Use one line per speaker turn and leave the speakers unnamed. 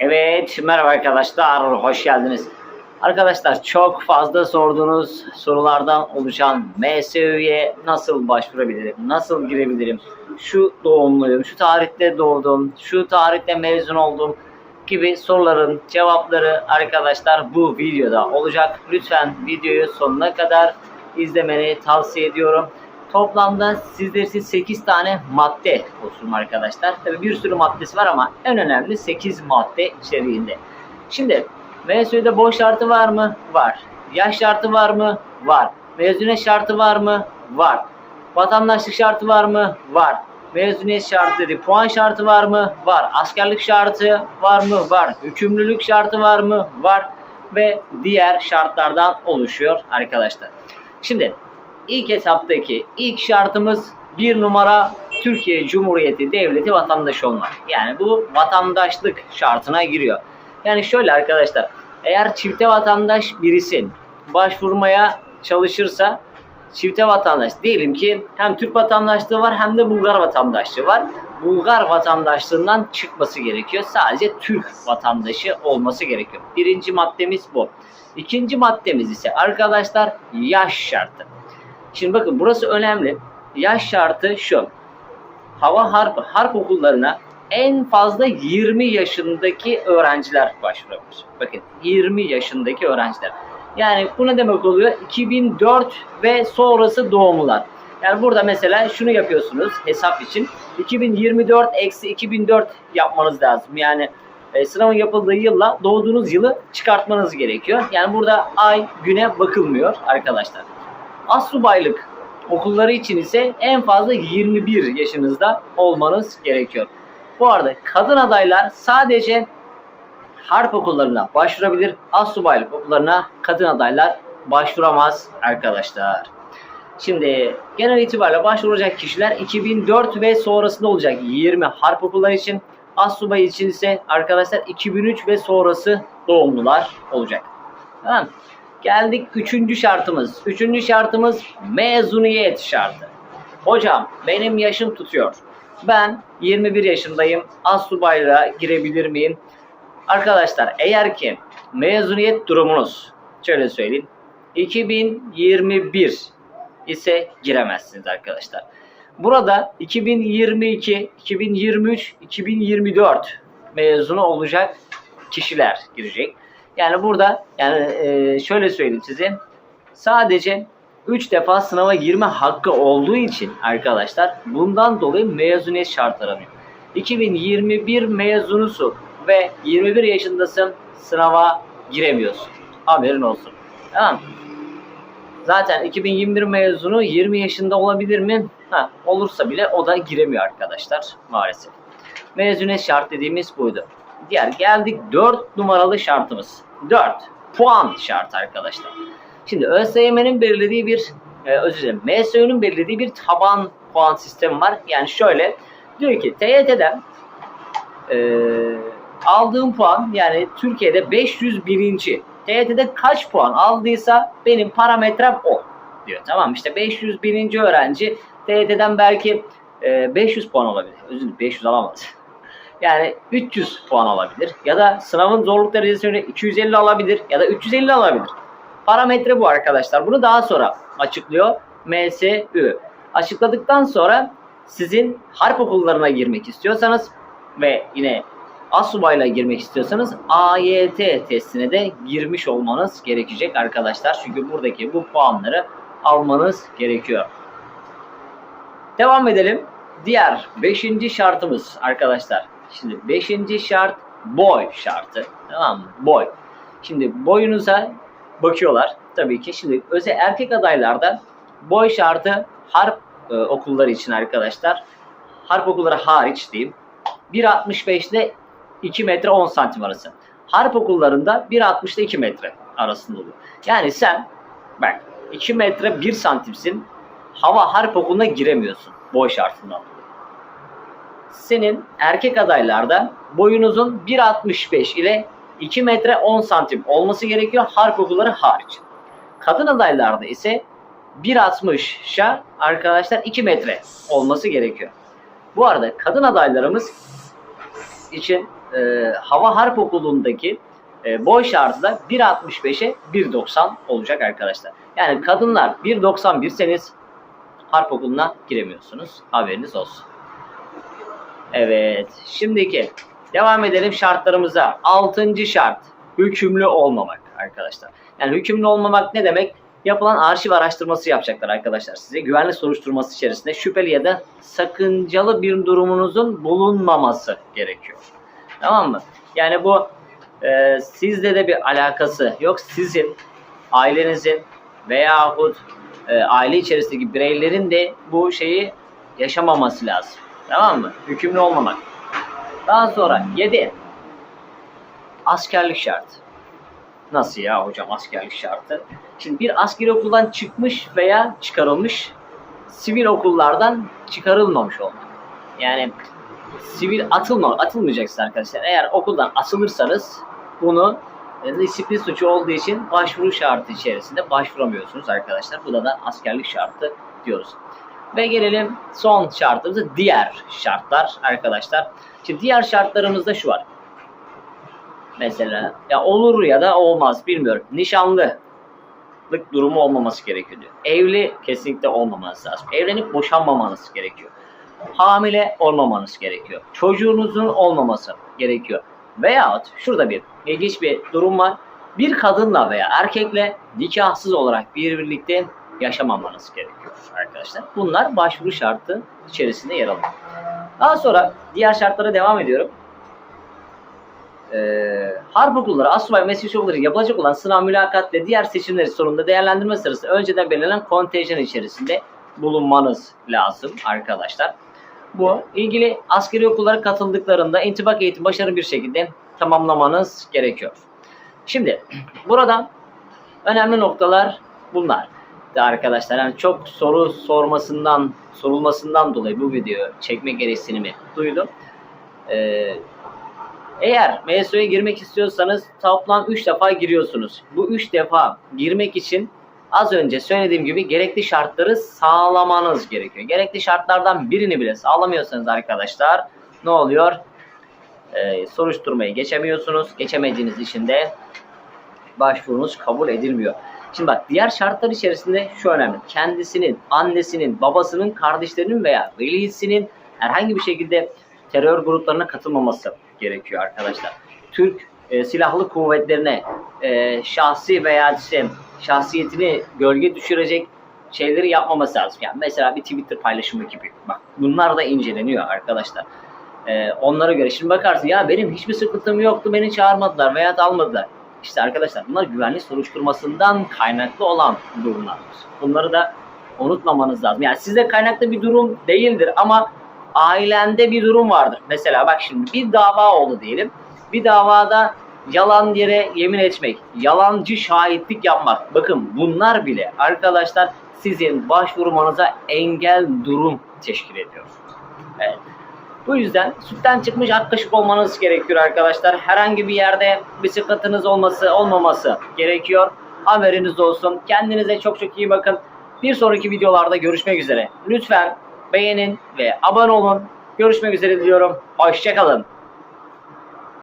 Evet, merhaba arkadaşlar, hoş geldiniz. Arkadaşlar çok fazla sorduğunuz sorulardan oluşan MSÜ'ye nasıl başvurabilirim, nasıl girebilirim, şu doğumluyum, şu tarihte doğdum, şu tarihte mezun oldum gibi soruların cevapları arkadaşlar bu videoda olacak. Lütfen videoyu sonuna kadar izlemeni tavsiye ediyorum. Toplamda sizler için 8 tane madde olsun arkadaşlar. Tabii bir sürü maddesi var ama en önemli 8 madde içeriğinde. Şimdi MSÜ'de boş şartı var mı? Var. Yaş şartı var mı? Var. Mezuniyet şartı var mı? Var. Vatandaşlık şartı var mı? Var. Mezuniyet şartı dedi. Puan şartı var mı? Var. Askerlik şartı var mı? Var. Hükümlülük şartı var mı? Var. Ve diğer şartlardan oluşuyor arkadaşlar. Şimdi ilk hesaptaki ilk şartımız bir numara Türkiye Cumhuriyeti Devleti vatandaşı olmak. Yani bu vatandaşlık şartına giriyor. Yani şöyle arkadaşlar eğer çifte vatandaş birisin başvurmaya çalışırsa çifte vatandaş diyelim ki hem Türk vatandaşlığı var hem de Bulgar vatandaşlığı var. Bulgar vatandaşlığından çıkması gerekiyor. Sadece Türk vatandaşı olması gerekiyor. Birinci maddemiz bu. İkinci maddemiz ise arkadaşlar yaş şartı. Şimdi bakın burası önemli. Yaş şartı şu. Hava harp, harp okullarına en fazla 20 yaşındaki öğrenciler başvurabilir. Bakın 20 yaşındaki öğrenciler. Yani bu ne demek oluyor? 2004 ve sonrası doğumlular. Yani burada mesela şunu yapıyorsunuz hesap için. 2024 eksi 2004 yapmanız lazım. Yani e, sınavın yapıldığı yılla doğduğunuz yılı çıkartmanız gerekiyor. Yani burada ay güne bakılmıyor arkadaşlar. Assubaylık okulları için ise en fazla 21 yaşınızda olmanız gerekiyor. Bu arada kadın adaylar sadece harp okullarına başvurabilir. Assubaylık okullarına kadın adaylar başvuramaz arkadaşlar. Şimdi genel itibariyle başvuracak kişiler 2004 ve sonrasında olacak 20 harp okulları için. Assubay için ise arkadaşlar 2003 ve sonrası doğumlular olacak. Tamam? Geldik üçüncü şartımız. Üçüncü şartımız mezuniyet şartı. Hocam benim yaşım tutuyor. Ben 21 yaşındayım. Assubaylığa girebilir miyim? Arkadaşlar eğer ki mezuniyet durumunuz şöyle söyleyeyim 2021 ise giremezsiniz arkadaşlar. Burada 2022, 2023, 2024 mezunu olacak kişiler girecek. Yani burada yani e, şöyle söyleyeyim size. Sadece 3 defa sınava girme hakkı olduğu için arkadaşlar bundan dolayı mezuniyet şartı aranıyor. 2021 mezunusun ve 21 yaşındasın sınava giremiyorsun. Haberin olsun. Tamam mı? Zaten 2021 mezunu 20 yaşında olabilir mi? Ha, olursa bile o da giremiyor arkadaşlar maalesef. Mezuniyet şart dediğimiz buydu. Diğer geldik 4 numaralı şartımız. 4 puan şartı arkadaşlar. Şimdi ÖSYM'nin belirlediği bir e, özür dilerim MSÜ'nün belirlediği bir taban puan sistemi var. Yani şöyle diyor ki TYT'den e, aldığım puan yani Türkiye'de 501. TYT'de kaç puan aldıysa benim parametrem o diyor. Tamam işte 501. öğrenci TYT'den belki e, 500 puan olabilir. Özür dilerim 500 alamaz. Yani 300 puan alabilir. Ya da sınavın zorluk derecesine göre 250 alabilir. Ya da 350 alabilir. Parametre bu arkadaşlar. Bunu daha sonra açıklıyor MSÜ. Açıkladıktan sonra sizin harp okullarına girmek istiyorsanız ve yine Asubayla girmek istiyorsanız AYT testine de girmiş olmanız gerekecek arkadaşlar. Çünkü buradaki bu puanları almanız gerekiyor. Devam edelim. Diğer 5. şartımız arkadaşlar. Şimdi 5. şart boy şartı. Tamam mı? Boy. Şimdi boyunuza bakıyorlar tabii ki. Şimdi özel erkek adaylarda boy şartı harp e, okulları için arkadaşlar. Harp okulları hariç diyeyim. 1.65 ile 2 metre 10 santim arası. Harp okullarında 1.60 ile 2 metre arasında oluyor. Yani sen bak 2 metre 1 santimsin. Hava harp okuluna giremiyorsun boy şartından dolayı. Senin erkek adaylarda boyunuzun 1.65 ile 2 metre 10 santim olması gerekiyor harp okulları hariç. Kadın adaylarda ise 1.60'a arkadaşlar 2 metre olması gerekiyor. Bu arada kadın adaylarımız için e, Hava Harp Okulu'ndaki e, boy şartı da 1.65'e 1.90 olacak arkadaşlar. Yani kadınlar 1.91'seniz harp okuluna giremiyorsunuz. Haberiniz olsun. Evet. Şimdiki devam edelim şartlarımıza. Altıncı şart. Hükümlü olmamak arkadaşlar. Yani hükümlü olmamak ne demek? Yapılan arşiv araştırması yapacaklar arkadaşlar. Size güvenlik soruşturması içerisinde şüpheli ya da sakıncalı bir durumunuzun bulunmaması gerekiyor. Tamam mı? Yani bu e, sizle de bir alakası yok. Sizin, ailenizin veyahut e, aile içerisindeki bireylerin de bu şeyi yaşamaması lazım. Tamam mı? Hükümlü olmamak. Daha sonra 7. Askerlik şartı. Nasıl ya hocam askerlik şartı? Şimdi bir askeri okuldan çıkmış veya çıkarılmış sivil okullardan çıkarılmamış olmak. Yani sivil atılma, atılmayacaksınız arkadaşlar. Eğer okuldan atılırsanız bunu e, disiplin suçu olduğu için başvuru şartı içerisinde başvuramıyorsunuz arkadaşlar. Bu da da askerlik şartı diyoruz. Ve gelelim son şartımıza diğer şartlar arkadaşlar. Şimdi diğer şartlarımızda şu var. Mesela ya olur ya da olmaz bilmiyorum. Nişanlılık durumu olmaması gerekiyor diyor. Evli kesinlikle olmamanız lazım. Evlenip boşanmamanız gerekiyor. Hamile olmamanız gerekiyor. Çocuğunuzun olmaması gerekiyor. Veyahut şurada bir ilginç bir durum var. Bir kadınla veya erkekle nikahsız olarak bir birlikte yaşamamanız gerekiyor arkadaşlar. Bunlar başvuru şartı içerisinde yer alıyor. Daha sonra diğer şartlara devam ediyorum. Ee, harp okulları, asubay meslek okulları yapılacak olan sınav, mülakat ve diğer seçimleri sonunda değerlendirme sırasında önceden belirlenen kontenjan içerisinde bulunmanız lazım arkadaşlar. Bu ilgili askeri okullara katıldıklarında intibak eğitim başarılı bir şekilde tamamlamanız gerekiyor. Şimdi burada önemli noktalar bunlar de arkadaşlar. Yani çok soru sormasından, sorulmasından dolayı bu videoyu çekme gereksinimi duydum. Ee, eğer MSU'ya girmek istiyorsanız toplam 3 defa giriyorsunuz. Bu 3 defa girmek için az önce söylediğim gibi gerekli şartları sağlamanız gerekiyor. Gerekli şartlardan birini bile sağlamıyorsanız arkadaşlar ne oluyor? Ee, soruşturmayı geçemiyorsunuz. Geçemediğiniz için de başvurunuz kabul edilmiyor. Şimdi bak diğer şartlar içerisinde şu önemli. Kendisinin, annesinin, babasının, kardeşlerinin veya velisinin herhangi bir şekilde terör gruplarına katılmaması gerekiyor arkadaşlar. Türk e, silahlı kuvvetlerine e, şahsi veya işte şahsiyetini gölge düşürecek şeyleri yapmaması lazım. Yani mesela bir Twitter paylaşımı gibi. Bak bunlar da inceleniyor arkadaşlar. E, onlara göre şimdi bakarsın ya benim hiçbir sıkıntım yoktu beni çağırmadılar veya almadılar. İşte arkadaşlar bunlar güvenlik soruşturmasından kaynaklı olan durumlardır. Bunları da unutmamanız lazım. Yani size kaynaklı bir durum değildir ama ailende bir durum vardır. Mesela bak şimdi bir dava oldu diyelim. Bir davada yalan yere yemin etmek, yalancı şahitlik yapmak. Bakın bunlar bile arkadaşlar sizin başvurmanıza engel durum teşkil ediyor. Evet. Bu yüzden sütten çıkmış ak kaşık olmanız gerekiyor arkadaşlar. Herhangi bir yerde bir olması olmaması gerekiyor. Haberiniz olsun. Kendinize çok çok iyi bakın. Bir sonraki videolarda görüşmek üzere. Lütfen beğenin ve abone olun. Görüşmek üzere diliyorum. Hoşçakalın.